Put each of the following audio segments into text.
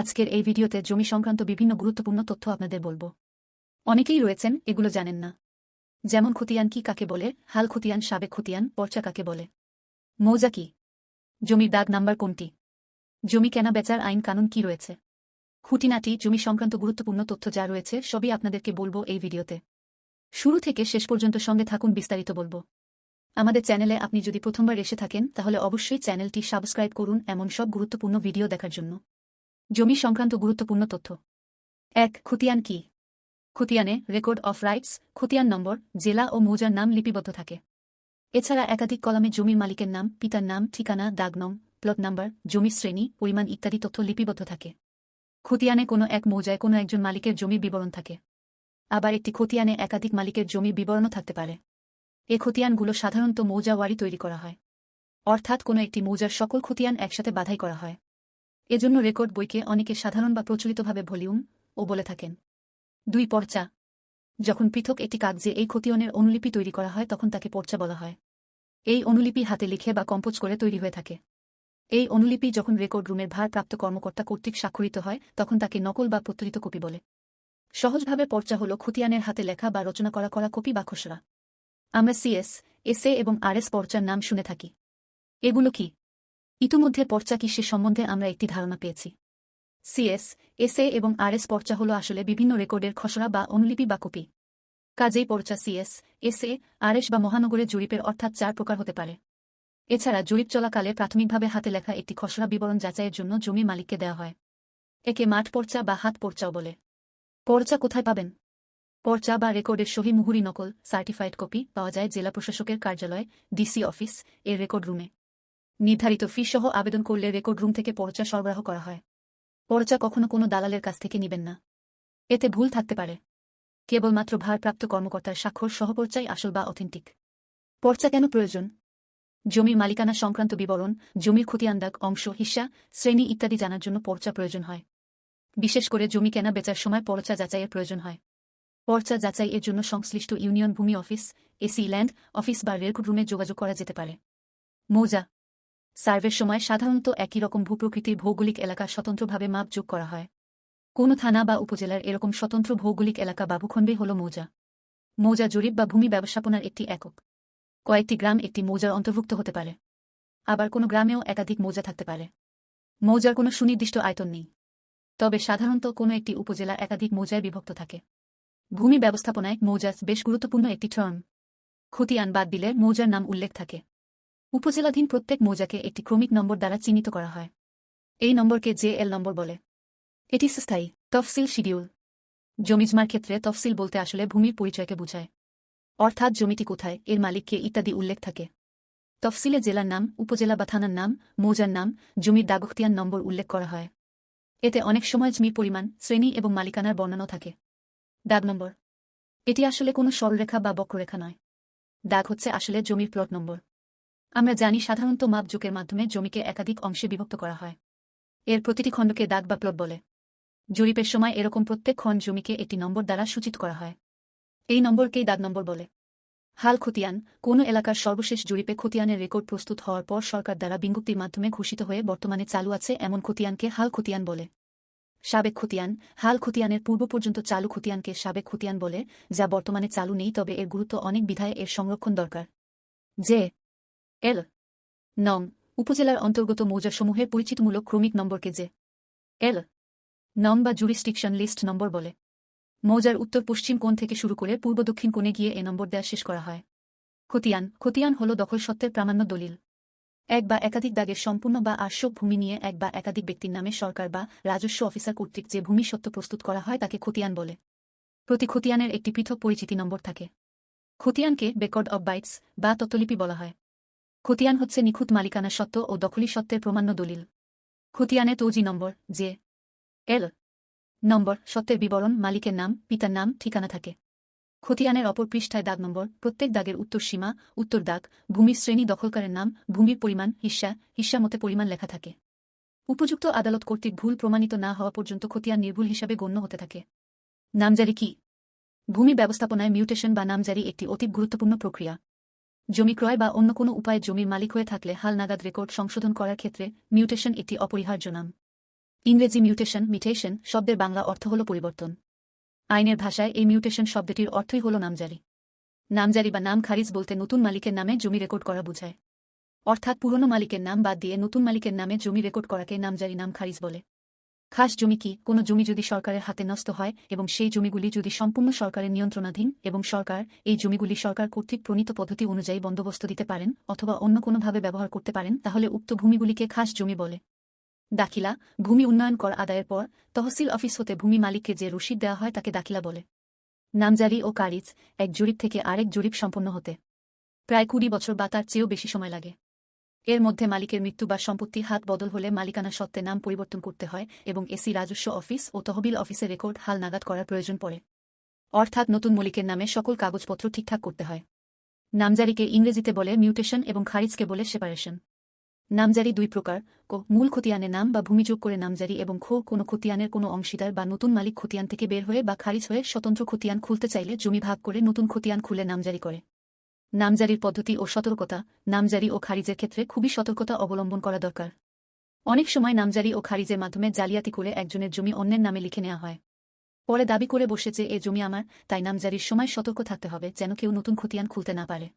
আজকের এই ভিডিওতে জমি সংক্রান্ত বিভিন্ন গুরুত্বপূর্ণ তথ্য আপনাদের বলব। অনেকেই রয়েছেন, এগুলো জানেন না। যেমন খতিয়ান কি কাকে বলে, হাল খতিয়ান, সাবেক খতিয়ান, পর্চা কাকে বলে। মৌজা কি? জমির দাগ নাম্বার কোনটি? জমি কেনা, বেচার আইন কানুন কি রয়েছে? খুঁটিনাটি, জমি সংক্রান্ত গুরুত্বপূর্ণ তথ্য যা রয়েছে, সবই আপনাদেরকে বলব এই ভিডিওতে। শুরু থেকে শেষ পর্যন্ত সঙ্গে থাকুন, বিস্তারিত বলব। আমাদের চ্যানেলে আপনি যদি প্রথমবার এসে থাকেন, তাহলে অবশ্যই চ্যানেলটি সাবস্ক্রাইব করুন এমন সব গুরুত্বপূর্ণ ভিডিও দেখার জন্য। জমি সংক্রান্ত গুরুত্বপূর্ণ তথ্য। এক, খুতিয়ান কি? খতিয়ানে রেকর্ড অফ রাইটস, খতিয়ান নম্বর, জেলা ও মৌজার নাম লিপিবদ্ধ থাকে। এছাড়া একাধিক কলামে জমির মালিকের নাম, পিতার নাম, ঠিকানা, দাগ নং, প্লট নাম্বার, জমির শ্রেণি, পরিমাণ ইত্যাদি তথ্য লিপিবদ্ধ থাকে। খতিয়ানে কোনো এক মৌজায় কোনো একজন মালিকের জমির বিবরণ থাকে। আবার একটি খতিয়ানে একাধিক মালিকের জমির বিবরণও থাকতে পারে। এ খতিয়ানগুলো সাধারণত মৌজা ওয়ারি তৈরি করা হয়। অর্থাৎ কোনো একটি মৌজার সকল খতিয়ান একসাথে বাধাই করা হয়। এজন্য রেকর্ড বইকে অনেকে সাধারণ বা প্রচলিতভাবে ভলিউম ও বলে থাকেন। দুই পর্চা। যখন পৃথক একটি কাগজে এই খতিয়ানের অনুলিপি তৈরি করা হয়, তখন তাকে পর্চা বলা হয়। এই অনুলিপি হাতে লিখে বা কম্পোজ করে তৈরি হয়ে থাকে। এই অনুলিপি যখন রেকর্ড রুমের ভারপ্রাপ্ত কর্মকর্তা কর্তৃক স্বাক্ষরিত হয়, তখন তাকে নকল বা প্রত্যরিত কপি বলে। সহজভাবে পর্চা হল খুতিয়ানের হাতে লেখা বা রচনা করা করা কপি বা খসড়া। আমরা সিএস এসএ এবং আরএস পর্চার নাম শুনে থাকি। এগুলো কি? ইতিমধ্যে পর্চা কি সে সম্বন্ধে আমরা একটি ধারণা পেয়েছি। সিএস, এসএ এবং আরএস পর্চা হল আসলে বিভিন্ন রেকর্ডের খসড়া বা অনুলিপি বা কপি। কাজেই পর্চা সিএস, এসএ, আরএস বা মহানগরের জরিপের অর্থাৎ চার প্রকার হতে পারে। এছাড়া জরিপ চলাকালে প্রাথমিকভাবে হাতে লেখা একটি খসড়া বিবরণ যাচাইয়ের জন্য জমি মালিককে দেওয়া হয়। একে মাঠ পর্চা বা হাত পর্চাও বলে। পর্চা কোথায় পাবেন? পর্চা বা রেকর্ডের সহি মুহুরি নকল, সার্টিফাইড কপি পাওয়া যায় জেলা প্রশাসকের কার্যালয়, ডিসি অফিস, এর রেকর্ড রুমে। নির্ধারিত ফি সহ আবেদন করলে রেকর্ড রুম থেকে পর্চা সরবরাহ করা হয়। পর্চা কখনো কোনো দালালের কাছ থেকে নিবেন না। এতে ভুল থাকতে পারে। কেবলমাত্র ভারপ্রাপ্ত কর্মকর্তার স্বাক্ষর সহপর্চাই আসল বা অথেন্টিক। পর্চা কেন প্রয়োজন? জমির মালিকানা সংক্রান্ত বিবরণ, জমির খতিয়ান্দাক অংশ, হিসা, শ্রেণি ইত্যাদি জানার জন্য পর্চা প্রয়োজন হয়। বিশেষ করে জমি কেনা বেচার সময় পর্চা যাচাইয়ের প্রয়োজন হয়। পর্চা যাচাই এর জন্য সংশ্লিষ্ট ইউনিয়ন ভূমি অফিস, এসি ল্যান্ড, অফিস বা রেকর্ড রুমে যোগাযোগ করা যেতে পারে। মৌজা সার্ভের সময় সাধারণত একই রকম ভূপ্রকৃতির ভৌগোলিক এলাকা স্বতন্ত্রভাবে মাপ যোগ করা হয়। কোন থানা বা উপজেলার এরকম স্বতন্ত্র ভৌগোলিক এলাকা বা ভূখণ্ডে হল মৌজা। মৌজা জরিপ বা ভূমি ব্যবস্থাপনার একটি একক। কয়েকটি গ্রাম একটি মৌজার অন্তর্ভুক্ত হতে পারে। আবার কোনো গ্রামেও একাধিক মৌজা থাকতে পারে। মৌজার কোনো সুনির্দিষ্ট আয়তন নেই। তবে সাধারণত কোনো একটি উপজেলা একাধিক মৌজায় বিভক্ত থাকে। ভূমি ব্যবস্থাপনায় মৌজাস বেশ গুরুত্বপূর্ণ একটি টার্ম খতিয়ান বাদ দিলে মৌজার নাম উল্লেখ থাকে। উপজেলাধীন প্রত্যেক মৌজাকে একটি ক্রমিক নম্বর দ্বারা চিহ্নিত করা হয়। এই নম্বরকে জে এল নম্বর বলে। এটি স্থায়ী, তফসিল শিডিউল। জমিজমার ক্ষেত্রে তফসিল বলতে আসলে ভূমির পরিচয়কে বোঝায়। অর্থাৎ জমিটি কোথায়, এর মালিককে ইত্যাদি উল্লেখ থাকে। তফসিলে জেলার নাম, উপজেলা বা থানার নাম, মৌজার নাম, জমির দাগখতিয়ান নম্বর উল্লেখ করা হয়। এতে অনেক সময় জমির পরিমাণ, শ্রেণি এবং মালিকানার বর্ণনা থাকে। দাগ নম্বর। এটি আসলে কোনো সরলরেখা বা বক্ররেখা নয়। দাগ হচ্ছে আসলে জমির প্লট নম্বর। আমরা জানি সাধারণত মাপযোগের মাধ্যমে জমিকে একাধিক অংশে বিভক্ত করা হয়। এর প্রতিটি খণ্ডকে দাগ বা প্লট বলে। জরিপের সময় এরকম প্রত্যেক খণ্ড জমিকে একটি নম্বর দ্বারা সূচিত করা হয়। এই নম্বরকেই দাগ নম্বর বলে। হাল খতিয়ান, কোনো এলাকার সর্বশেষ জরিপে খতিয়ানের রেকর্ড প্রস্তুত হওয়ার পর সরকার দ্বারা বিজ্ঞপ্তির মাধ্যমে ঘোষিত হয়ে বর্তমানে চালু আছে এমন খতিয়ানকে হাল খতিয়ান বলে। সাবেক খতিয়ান, হাল খতিয়ানের পূর্ব পর্যন্ত চালু খতিয়ানকে সাবেক খতিয়ান বলে, যা বর্তমানে চালু নেই তবে এর গুরুত্ব অনেক বিধায় এর সংরক্ষণ দরকার। যে এল। নং। উপজেলার অন্তর্গত মৌজাসমূহের পরিচিতমূলক ক্রমিক নম্বরকে যে। এল। নং বা জুরিস্টিকশন লিস্ট নম্বর বলে। মৌজার উত্তর পশ্চিম কোণ থেকে শুরু করে পূর্ব দক্ষিণ কোণে গিয়ে এ নম্বর দেওয়া শেষ করা হয়। খতিয়ান। খতিয়ান হল দখল সত্ত্বের প্রামাণ্য দলিল। এক বা একাধিক দাগের সম্পূর্ণ বা আর্শক ভূমি নিয়ে এক বা একাধিক ব্যক্তির নামে সরকার বা রাজস্ব অফিসার কর্তৃক যে ভূমি সত্ত্ব প্রস্তুত করা হয় তাকে খতিয়ান বলে। প্রতি খতিয়ানের একটি পৃথক পরিচিতি নম্বর থাকে। খতিয়ানকে বেকর্ড অব বাইটস বা তত্ত্বলিপি বলা হয়। খতিয়ান হচ্ছে নিখুঁত মালিকানা সত্ত্ব ও দখলি সত্ত্বের প্রমাণ্য দলিল। খতিয়ানে তৌজি নম্বর যে এল। নম্বর সত্ত্বের বিবরণ, মালিকের নাম, পিতার নাম, ঠিকানা থাকে। খতিয়ানের অপর পৃষ্ঠায় দাগ নম্বর, প্রত্যেক দাগের উত্তর সীমা, উত্তর দাগ, ভূমির শ্রেণি দখলকারের নাম, ভূমির পরিমাণ হিস্সা হিস্সা মতে পরিমাণ লেখা থাকে। উপযুক্ত আদালত কর্তৃক ভুল প্রমাণিত না হওয়া পর্যন্ত খতিয়ান নির্ভুল হিসাবে গণ্য হতে থাকে। নামজারি কি? ভূমি ব্যবস্থাপনায় মিউটেশন বা নামজারি একটি অতি গুরুত্বপূর্ণ প্রক্রিয়া। জমি ক্রয় বা অন্য কোনো উপায়ে জমির মালিক হয়ে থাকলে হালনাগাদ রেকর্ড সংশোধন করার ক্ষেত্রে মিউটেশন একটি অপরিহার্য নাম। ইংরেজি মিউটেশন, মিটেশন শব্দের বাংলা অর্থ হল পরিবর্তন। আইনের ভাষায় এই মিউটেশন শব্দটির অর্থই হল নামজারি। নামজারি বা নাম খারিজ বলতে নতুন মালিকের নামে জমি রেকর্ড করা বোঝায়। অর্থাৎ পুরনো মালিকের নাম বাদ দিয়ে নতুন মালিকের নামে জমি রেকর্ড করাকে নামজারি নাম খারিজ বলে। খাস জমি কি? কোনো জমি যদি সরকারের হাতে নষ্ট হয় এবং সেই জমিগুলি যদি সম্পূর্ণ সরকারের নিয়ন্ত্রণাধীন এবং সরকার এই জমিগুলি সরকার কর্তৃক প্রণীত পদ্ধতি অনুযায়ী বন্দোবস্ত দিতে পারেন অথবা অন্য কোনোভাবে ব্যবহার করতে পারেন, তাহলে উক্ত ভূমিগুলিকে খাস জমি বলে। দাখিলা, ভূমি উন্নয়ন কর আদায়ের পর তহসিল অফিস হতে ভূমি মালিককে যে রসিদ দেওয়া হয় তাকে দাখিলা বলে। নামজারি ও কারিজ, এক জরিপ থেকে আরেক জরিপ সম্পন্ন হতে। প্রায় কুড়ি বছর বা তার চেয়েও বেশি সময় লাগে। এর মধ্যে মালিকের মৃত্যু বা সম্পত্তি হাত বদল হলে মালিকানা সত্ত্বে নাম পরিবর্তন করতে হয় এবং এসি রাজস্ব অফিস ও তহবিল অফিসের রেকর্ড হাল নাগাদ করার প্রয়োজন পড়ে। অর্থাৎ নতুন মালিকের নামে সকল কাগজপত্র ঠিকঠাক করতে হয়। নামজারিকে ইংরেজিতে বলে মিউটেশন এবং খারিজকে বলে সেপারেশন। নামজারি দুই প্রকার, ক, মূল খতিয়ানের নাম বা ভূমিযোগ করে নামজারি এবং খো, কোনো খতিয়ানের কোনো অংশীদার বা নতুন মালিক খতিয়ান থেকে বের হয়ে বা খারিজ হয়ে স্বতন্ত্র খতিয়ান খুলতে চাইলে জমি ভাগ করে নতুন খতিয়ান খুলে নামজারি করে। নামজারির পদ্ধতি ও সতর্কতা, নামজারি ও খারিজের ক্ষেত্রে খুবই সতর্কতা অবলম্বন করা দরকার। অনেক সময় নামজারি ও খারিজের মাধ্যমে জালিয়াতি করে একজনের জমি অন্যের নামে লিখে নেওয়া হয়। পরে দাবি করে বসে যে, এ জমি আমার, তাই নামজারির সময় সতর্ক থাকতে হবে যেন কেউ নতুন খতিয়ান খুলতে না পারে।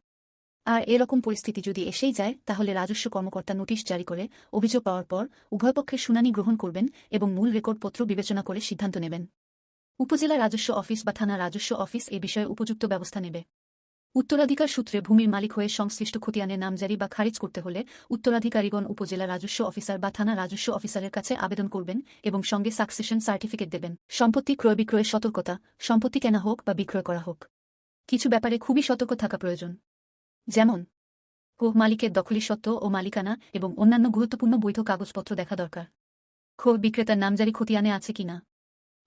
আর এরকম পরিস্থিতি যদি এসেই যায়, তাহলে রাজস্ব কর্মকর্তা নোটিশ জারি করে অভিযোগ পাওয়ার পর উভয় পক্ষের শুনানি গ্রহণ করবেন এবং মূল রেকর্ডপত্র বিবেচনা করে সিদ্ধান্ত নেবেন। উপজেলা রাজস্ব অফিস বা থানা রাজস্ব অফিস এ বিষয়ে উপযুক্ত ব্যবস্থা নেবে। উত্তরাধিকার সূত্রে ভূমির মালিক হয়ে সংশ্লিষ্ট খতিয়ানের নামজারি বা খারিজ করতে হলে উত্তরাধিকারীগণ উপজেলা রাজস্ব অফিসার বা থানা রাজস্ব অফিসারের কাছে আবেদন করবেন এবং সঙ্গে সাকসেশন সার্টিফিকেট দেবেন। সম্পত্তি ক্রয় বিক্রয়ের সতর্কতা, সম্পত্তি কেনা হোক বা বিক্রয় করা হোক। কিছু ব্যাপারে খুবই সতর্ক থাকা প্রয়োজন। যেমন ও মালিকের দখলি সত্ত্ব ও মালিকানা এবং অন্যান্য গুরুত্বপূর্ণ বৈধ কাগজপত্র দেখা দরকার। খো বিক্রেতার নামজারি খতিয়ানে আছে কিনা?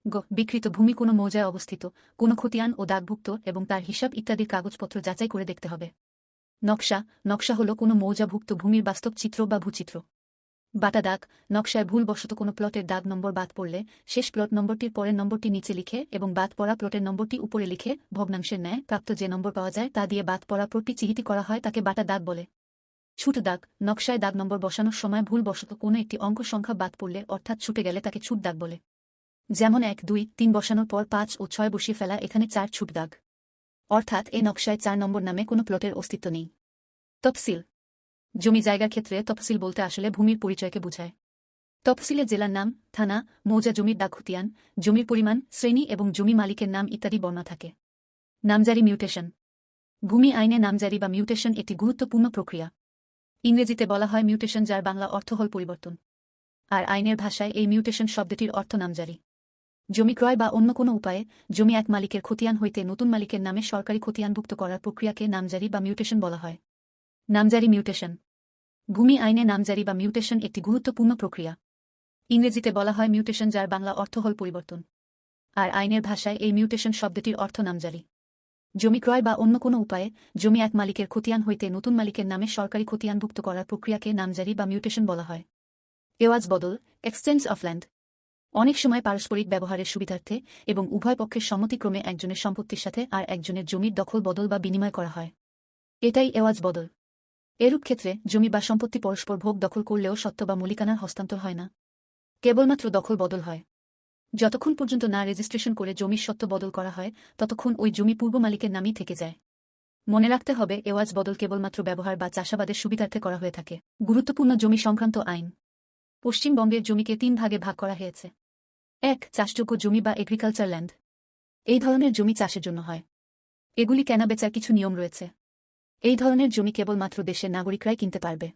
গ, বিকৃত ভূমি কোনো মৌজায় অবস্থিত, কোনো খতিয়ান ও দাগভুক্ত এবং তার হিসাব ইত্যাদির কাগজপত্র যাচাই করে দেখতে হবে। নকশা নকশা হল কোনো মৌজাভুক্ত ভূমির বাস্তব চিত্র বা ভূচিত্র। বাটা দাগ, নকশায় ভুলবশত কোনো প্লটের দাগ নম্বর বাদ পড়লে, শেষ প্লট নম্বরটির পরের নম্বরটি নিচে লিখে এবং বাদ পড়া প্লটের নম্বরটি উপরে লিখে ভগ্নাংশের ন্যায় প্রাপ্ত যে নম্বর পাওয়া যায় তা দিয়ে বাদ পড়া প্লটটি চিহিতি করা হয় তাকে বাটা দাগ বলে। ছুট দাগ, নকশায় দাগ নম্বর বসানোর সময় ভুলবশত কোনো একটি অঙ্ক সংখ্যা বাদ পড়লে অর্থাৎ ছুটে গেলে তাকে ছুট দাগ বলে। যেমন এক, দুই, তিন বসানোর পর পাঁচ ও ছয় বসিয়ে ফেলা, এখানে চার ছুট দাগ অর্থাৎ এ নকশায় চার নম্বর নামে কোনো প্লটের অস্তিত্ব নেই। তফসিল। জমি জায়গার ক্ষেত্রে তফসিল বলতে আসলে ভূমির পরিচয়কে বোঝায়। তফসিলে জেলার নাম, থানা, মৌজা জমির দাখতিয়ান জমির পরিমাণ, শ্রেণি এবং জমি মালিকের নাম ইত্যাদি বর্ণনা থাকে। নামজারি মিউটেশন। ভূমি আইনে নামজারি বা মিউটেশন একটি গুরুত্বপূর্ণ প্রক্রিয়া। ইংরেজিতে বলা হয় মিউটেশন, যার বাংলা অর্থ হল পরিবর্তন। আর আইনের ভাষায় এই মিউটেশন শব্দটির অর্থ নামজারি। জমি ক্রয় বা অন্য কোনো উপায়ে জমি এক মালিকের খতিয়ান হইতে নতুন মালিকের নামে সরকারি খতিয়ানভুক্ত করার প্রক্রিয়াকে নামজারি বা মিউটেশন বলা হয়। নামজারি মিউটেশন। ভূমি আইনে নামজারি বা মিউটেশন একটি গুরুত্বপূর্ণ প্রক্রিয়া। ইংরেজিতে বলা হয় মিউটেশন যার বাংলা অর্থ হল পরিবর্তন। আর আইনের ভাষায় এই মিউটেশন শব্দটির অর্থ নামজারি। জমি ক্রয় বা অন্য কোনো উপায়ে জমি এক মালিকের খতিয়ান হইতে নতুন মালিকের নামে সরকারি খতিয়ানভুক্ত করার প্রক্রিয়াকে নামজারি বা মিউটেশন বলা হয়। এওয়াজ বদল, এক্সচেঞ্জ অফ ল্যান্ড। অনেক সময় পারস্পরিক ব্যবহারের সুবিধার্থে এবং উভয় পক্ষের সম্মতিক্রমে একজনের সম্পত্তির সাথে আর একজনের জমির দখল, বদল বা বিনিময় করা হয়। এটাই এওয়াজ বদল। এরূপ ক্ষেত্রে জমি বা সম্পত্তি পরস্পর ভোগ দখল করলেও সত্য বা মূলিকানার হস্তান্তর হয় না। কেবলমাত্র দখল, বদল হয়। যতক্ষণ পর্যন্ত না রেজিস্ট্রেশন করে জমির সত্য বদল করা হয়, ততক্ষণ ওই জমি পূর্ব মালিকের নামই থেকে যায়। মনে রাখতে হবে, এওয়াজ বদল কেবলমাত্র ব্যবহার বা চাষাবাদের সুবিধার্থে করা হয়ে থাকে। গুরুত্বপূর্ণ জমি সংক্রান্ত আইন। পশ্চিমবঙ্গের জমিকে তিন ভাগে ভাগ করা হয়েছে। এক, চাষযোগ্য জমি বা এগ্রিকালচার ল্যান্ড এই ধরনের জমি চাষের জন্য হয়। এগুলি কেনাবেচার কিছু নিয়ম রয়েছে। এই ধরনের জমি কেবলমাত্র দেশের নাগরিকরাই কিনতে পারবে।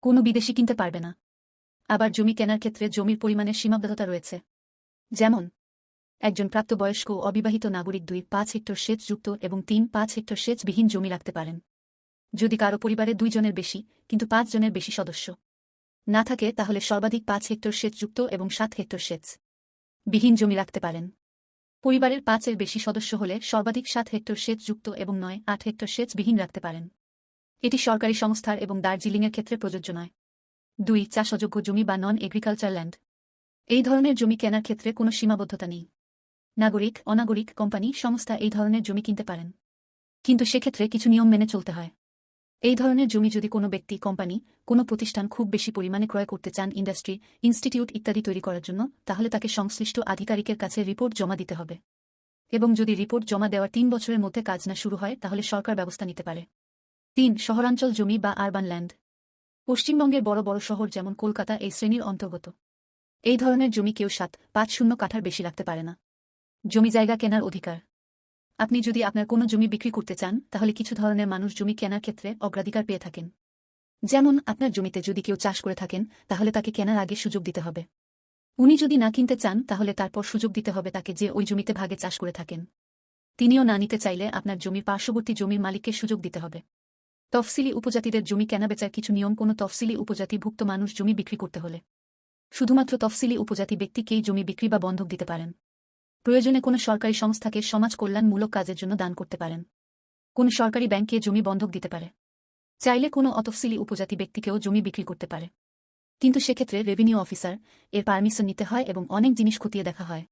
কোনো বিদেশি কিনতে পারবে না। আবার জমি কেনার ক্ষেত্রে জমির পরিমাণের সীমাবদ্ধতা রয়েছে। যেমন, একজন প্রাপ্তবয়স্ক অবিবাহিত নাগরিক দুই, পাঁচ হেক্টর সেচযুক্ত এবং তিন, পাঁচ হেক্টর সেচবিহীন জমি রাখতে পারেন। যদি কারও পরিবারে দুইজনের বেশি, কিন্তু পাঁচ জনের বেশি সদস্য না থাকে, তাহলে সর্বাধিক পাঁচ হেক্টর সেচযুক্ত এবং সাত হেক্টর সেচ। বিহীন জমি রাখতে পারেন। পরিবারের পাঁচের বেশি সদস্য হলে সর্বাধিক সাত হেক্টর সেচযুক্ত এবং নয়, আট হেক্টর সেচ বিহীন রাখতে পারেন। এটি সরকারি সংস্থার এবং দার্জিলিংয়ের ক্ষেত্রে প্রযোজ্য নয়। দুই, চাষযোগ্য জমি বা নন এগ্রিকালচার ল্যান্ড। এই ধরনের জমি কেনার ক্ষেত্রে কোনো সীমাবদ্ধতা নেই। নাগরিক, অনাগরিক কোম্পানি, সংস্থা এই ধরনের জমি কিনতে পারেন। কিন্তু সেক্ষেত্রে কিছু নিয়ম মেনে চলতে হয়। এই ধরনের জমি যদি কোনো ব্যক্তি, কোম্পানি, কোনো প্রতিষ্ঠান খুব বেশি পরিমাণে ক্রয় করতে চান, ইন্ডাস্ট্রি, ইনস্টিটিউট ইত্যাদি তৈরি করার জন্য, তাহলে তাকে সংশ্লিষ্ট আধিকারিকের কাছে রিপোর্ট জমা দিতে হবে। এবং যদি রিপোর্ট জমা দেওয়ার তিন বছরের মধ্যে কাজ না শুরু হয়, তাহলে সরকার ব্যবস্থা নিতে পারে। তিন, শহরাঞ্চল জমি বা আরবান ল্যান্ড। পশ্চিমবঙ্গের বড় বড় শহর যেমন কলকাতা এই শ্রেণির অন্তর্গত। এই ধরনের জমি কেউ সাত, পাঁচ, শূন্য কাঠার বেশি রাখতে পারে না। জমি জায়গা কেনার অধিকার। আপনি যদি আপনার কোনো জমি বিক্রি করতে চান, তাহলে কিছু ধরনের মানুষ জমি কেনার ক্ষেত্রে অগ্রাধিকার পেয়ে থাকেন। যেমন, আপনার জমিতে যদি কেউ চাষ করে থাকেন, তাহলে তাকে কেনার আগে সুযোগ দিতে হবে। উনি যদি না কিনতে চান, তাহলে তারপর সুযোগ দিতে হবে তাকে যে ওই জমিতে ভাগে চাষ করে থাকেন। তিনিও না নিতে চাইলে আপনার জমির পার্শ্ববর্তী জমির মালিককে সুযোগ দিতে হবে। তফসিলি উপজাতিদের জমি কেনাবেচার কিছু নিয়ম কোনো তফসিলি উপজাতিভুক্ত মানুষ জমি বিক্রি করতে হলে। শুধুমাত্র তফসিলি উপজাতি ব্যক্তিকেই জমি বিক্রি বা বন্ধক দিতে পারেন। প্রয়োজনে কোনো সরকারি সংস্থাকে সমাজ কল্যাণমূলক কাজের জন্য দান করতে পারেন। কোনো সরকারি ব্যাংকে জমি বন্ধক দিতে পারে। চাইলে কোনো অতফসিলি উপজাতি ব্যক্তিকেও জমি বিক্রি করতে পারে। কিন্তু সেক্ষেত্রে রেভিনিউ অফিসার এর পারমিশন নিতে হয় এবং অনেক জিনিস খতিয়ে দেখা হয়।